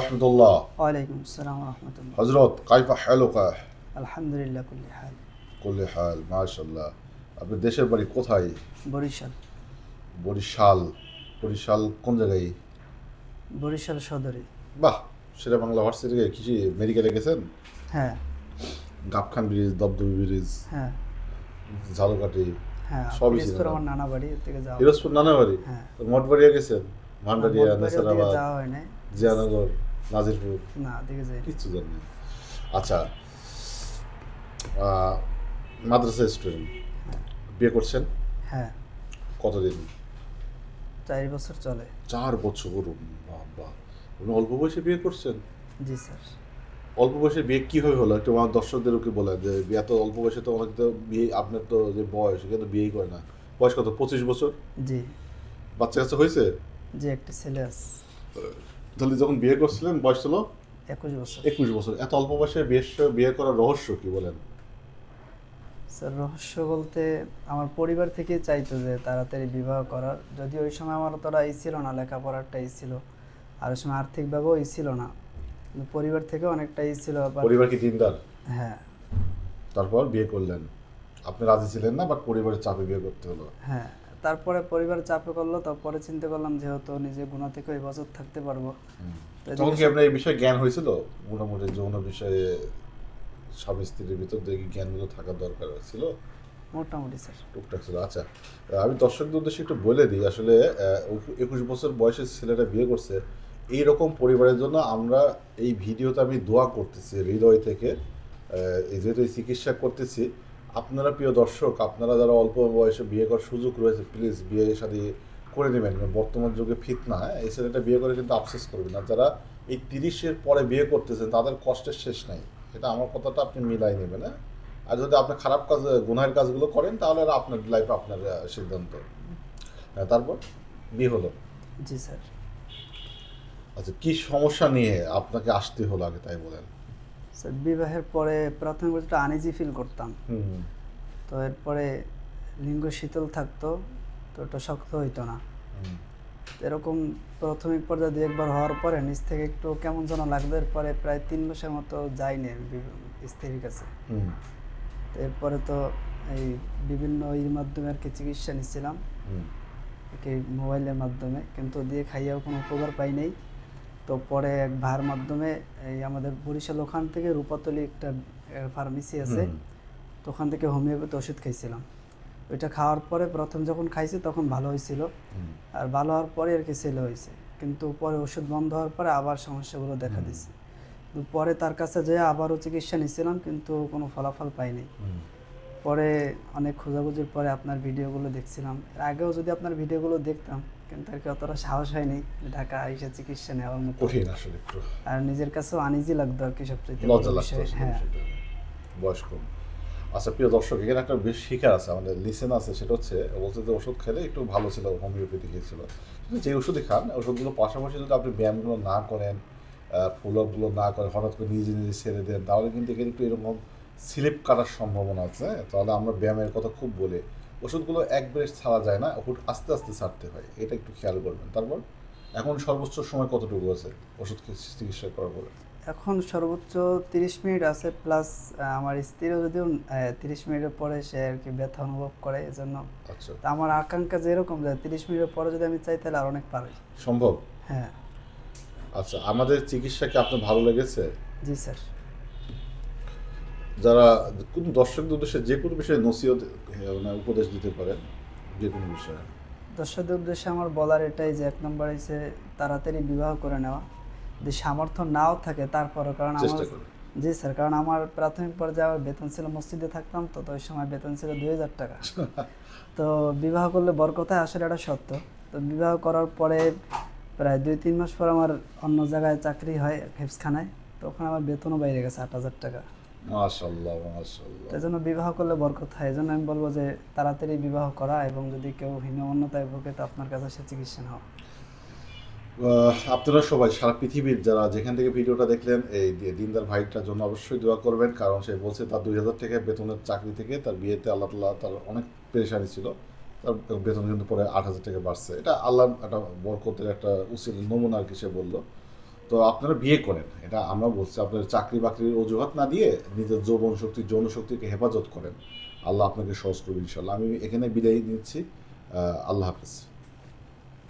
রহমতুল্লাহ ওয়ালাইকুম আসসালাম রহমতুল্লাহ হজরত কাইফা হালুকা আলহামদুলিল্লাহ কুল্লি হাল কুল্লি হাল মাশাল্লাহ আপনি দেশের বাড়ি কোথায় বরিশাল বরিশাল বরিশাল কোন জায়গায় বরিশাল সদরে বাহ সেটা বাংলা ভার্সিটি কৃষি মেডিকেলে গেছেন হ্যাঁ। গাবখান ব্রিজ দবদবি ব্রিজ হ্যাঁ। ঝালকাঠি হ্যাঁ সবই। আমার নানা বাড়ি থেকে যাওয়া পিরোজপুর নানা বাড়ি হ্যাঁ। মঠবাড়িয়া গেছেন? ভান্ডারিয়া নেসারাবাদ হয় জিয়ানগর। নাজিরপুর? না দিকে যাই। কিচ্ছু জানি না। আচ্ছা মাদ্রাসা স্টুডেন্ট বিয়ে করছেন? হ্যাঁ। কতদিন? চার বছর চলে। চার বছর বাবা। আপনি অল্প বয়সে বিয়ে করছেন? জি স্যার। অল্প বয়সে বিয়ে কীভাবে হলো? একটু আমার দর্শকদেরকে বলে যে বিয়ে তো অল্প বয়সে তো অনেক তো বিয়ে আপনার তো যে বয়স সেটা তো বিয়েই করে না। বয়স কত? পঁচিশ বছর? জি। বাচ্চা কাচ্চা হয়েছে? জি একটা ছেলে আছে। তাহলে যখন বিয়ে করছিলেন বয়স ছিল একুশ বছর। একুশ বছর। এত অল্প বয়সে বিয়ে বিয়ে করার রহস্য কি বলেন? স্যার রহস্য বলতে আমার পরিবার থেকে চাইতো যে তাড়াতাড়ি বিবাহ করার। যদি ওই সময় আমার তোরা এই ছিল না লেখাপড়ারটা এই ছিল। আর ওই সময় আর্থিকভাবেও এই ছিল না। কিন্তু পরিবার থেকে অনেকটা এই ছিল পরিবার কি দিনদার? হ্যাঁ। তারপর বিয়ে করলেন। আপনি রাজি ছিলেন না বাট পরিবারের চাপে বিয়ে করতে হলো। হ্যাঁ। তারপরে পরিবার চাপে করল তারপরে চিন্তা করলাম যেহেতু নিজে গুণা থেকে ওই বছর থাকতে পারব। তখন কি আপনার এই বিষয়ে জ্ঞান হয়েছিল? মোটামুটি যৌন বিষয়ে স্বামী স্ত্রীর ভিতর দিয়ে কি জ্ঞানগুলো থাকার দরকার ছিল মোটামুটি স্যার। টুকটাক ছিল। আচ্ছা আমি দর্শকদের উদ্দেশ্যে একটু বলে দিই আসলে একুশ বছর বয়সের ছেলেটা বিয়ে করছে এই রকম পরিবারের জন্য আমরা এই ভিডিওতে আমি দোয়া করতেছি হৃদয় থেকে এই যেহেতু চিকিৎসা করতেছি। আপনারা প্রিয় দর্শক আপনারা যারা অল্প বয়সে বিয়ে করার সুযোগ রয়েছে প্লিজ বিয়ে শাদী করে নেবেন। কারণ বর্তমান যুগে ফিতনা হ্যাঁ, এই ছেলেটা বিয়ে করে কিন্তু আফসোস করবেন আর যারা এই তিরিশের পরে বিয়ে করতেছেন তাদের কষ্টের শেষ নাই। এটা আমার কথাটা আপনি মিলাই নেবেন হ্যাঁ? আর যদি আপনি খারাপ কাজ গুনাহের কাজগুলো করেন তাহলে আর আপনার লাইফ আপনার সিদ্ধান্ত। হ্যাঁ, তারপর? বিয়ে হলো। জি স্যার। আচ্ছা কি সমস্যা নিয়ে আপনাকে আসতে হলো আগে তাই বলেন? স্যার বিবাহের পরে প্রাথমিক একটু আনইজি ফিল করতাম। তো এরপরে লিঙ্গ শীতল থাকতো তো ওটা শক্ত হইতো না। এরকম প্রাথমিক পর্যায়ে দু একবার হওয়ার পরে নিচ থেকে একটু কেমন যেন লাগতো এরপরে প্রায় তিন মাসের মতো যাইনি স্ত্রীর কাছে। এরপরে তো এই বিভিন্ন এর মাধ্যমে আর কি চিকিৎসা নিচ্ছিলাম। কি মোবাইলের মাধ্যমে কিন্তু দিয়ে খাইয়াও কোনো উপকার পাই নাই। তো পরে এক ভাইয়ের মাধ্যমে এই আমাদের বরিশাল ওখান থেকে রূপাতলি একটা ফার্মেসি আছে। তো ওখান থেকে হোমিওপ্যাথি ওষুধ খাইছিলাম ওইটা খাওয়ার পরে প্রথম যখন খাইছি তখন ভালো হয়েছিল। আর ভালো হওয়ার পরে আর কি ছেলে হয়েছে। কিন্তু পরে ওষুধ বন্ধ হওয়ার পরে আবার সমস্যাগুলো দেখা কিন্তু পরে তার কাছে যেয়ে আবারও চিকিৎসা নিয়েছিলাম কিন্তু কোনো ফলাফল পাইনি। পরে অনেক খোঁজাখুঁজির পরে আপনার ভিডিওগুলো দেখছিলাম। এর আগেও যদি আপনার ভিডিওগুলো দেখতাম কিন্তু আর কি অতটা সাহস হয়নি ঢাকা আইসা চিকিৎসা নেওয়ার মতো কঠিন আসলে একটু। আর নিজের কাছেও আনিজি লাগতো আর কি সবচেয়ে লজ্জা লাগতো হ্যাঁ। বয়স কম। আচ্ছা প্রিয় দর্শক এখানে একটা বেশ শিকার আছে আমাদের লিসেন আছে সেটা হচ্ছে বলছে যে ওষুধ খেলে একটু ভালো ছিল হোমিওপ্যাথি খেয়েছিল। যে ওষুধই খান ওষুধগুলো পাশাপাশি যদি আপনি ব্যায়ামগুলো না করেন ফুলগুলো না করেন হঠাৎ করে নিজে নিজে ছেড়ে দেন তাহলে কিন্তু এখানে একটু এরকম স্লিপ কাটার সম্ভাবনা আছে হ্যাঁ? তাহলে আমরা ব্যায়ামের কথা খুব বলি। ওষুধগুলো একবারে ছাড়া যায় না ওষুধ আস্তে আস্তে ছাড়তে হয় এটা একটু খেয়াল করবেন। তারপর এখন সর্বোচ্চ সময় কতটুকু আছে ওষুধ চিকিৎসা করার পরে? এখন সর্বোচ্চ তিরিশ মিনিট আছে প্লাস আমার স্ত্রীও যদিও তিরিশ মিনিটের পরে সে আর কি ব্যথা অনুভব করে এজন্য আচ্ছা। তো আমার আকাঙ্ক্ষা যেরকম যে তিরিশ মিনিটের পরে যদি আমি চাই তাহলে আর অনেক পারি। সম্ভব? হ্যাঁ। আচ্ছা আমাদের চিকিৎসা কি আপনার ভালো লেগেছে? জি স্যার। যারা কোন দর্শকদের উদ্দেশ্যে যে কোনো বিষয়ে নসিহত মানে উপদেশ দিতে পারেন যে কোনো বিষয়ে। দর্শকদের উদ্দেশ্যে আমার বলার এটাই যে এক নম্বর হচ্ছে তাড়াতাড়ি বিবাহ করে নেওয়া। যদি সামর্থ্য নাও থাকে তারপরও কারণ আমার জি স্যার কারণ আমার প্রাথমিক পর্যায়ে আমার বেতন ছিল মসজিদে থাকতাম তো ওই সময় বেতন ছিল দুই হাজার টাকা। তো বিবাহ করলে বর কথায় আসলে এটা সত্য। তো বিবাহ করার পরে প্রায় দুই তিন মাস পর আমার অন্য জায়গায় চাকরি হয় হেফসখানায় তখন আমার বেতনও বাইরে গেছে আট হাজার টাকা। জন্য বিবাহ করলে বরকত হয়। এই জন্য আমি বলব যে তাড়াতাড়ি বিবাহ করা এবং যদি কেউ হীনমন্যতায় ভোগে তো আপনার কাছে সে চিকিৎসা আহ, আপনারা সবাই সারা পৃথিবীর যারা যেখান থেকে ভিডিওটা দেখলেন এই দিনদার ভাইটার জন্য অবশ্যই দোয়া করবেন। কারণ সে বলছে তার দুই হাজার টাকা বেতনের চাকরি থেকে তার বিয়েতে আল্লাহ তাল্লাহ তার অনেক পেরেশানি ছিল। তার বেতন কিন্তু পরে আট হাজার টাকা বাড়ছে। এটা আল্লাহ একটা বরকতের একটা উচিত নমুনা আর কি সে বলল। তো আপনারা বিয়ে করেন। এটা আমরা বলছি, আপনার চাকরি বাকরির অজুহাত না দিয়ে নিজের যৌবন শক্তি, যৌন শক্তিকে হেফাজত করেন। আল্লাহ আপনাকে সহজ করবে ইনশাল্লাহ আমি এখানে বিদায় নিচ্ছি। আল্লাহ হাফেজ।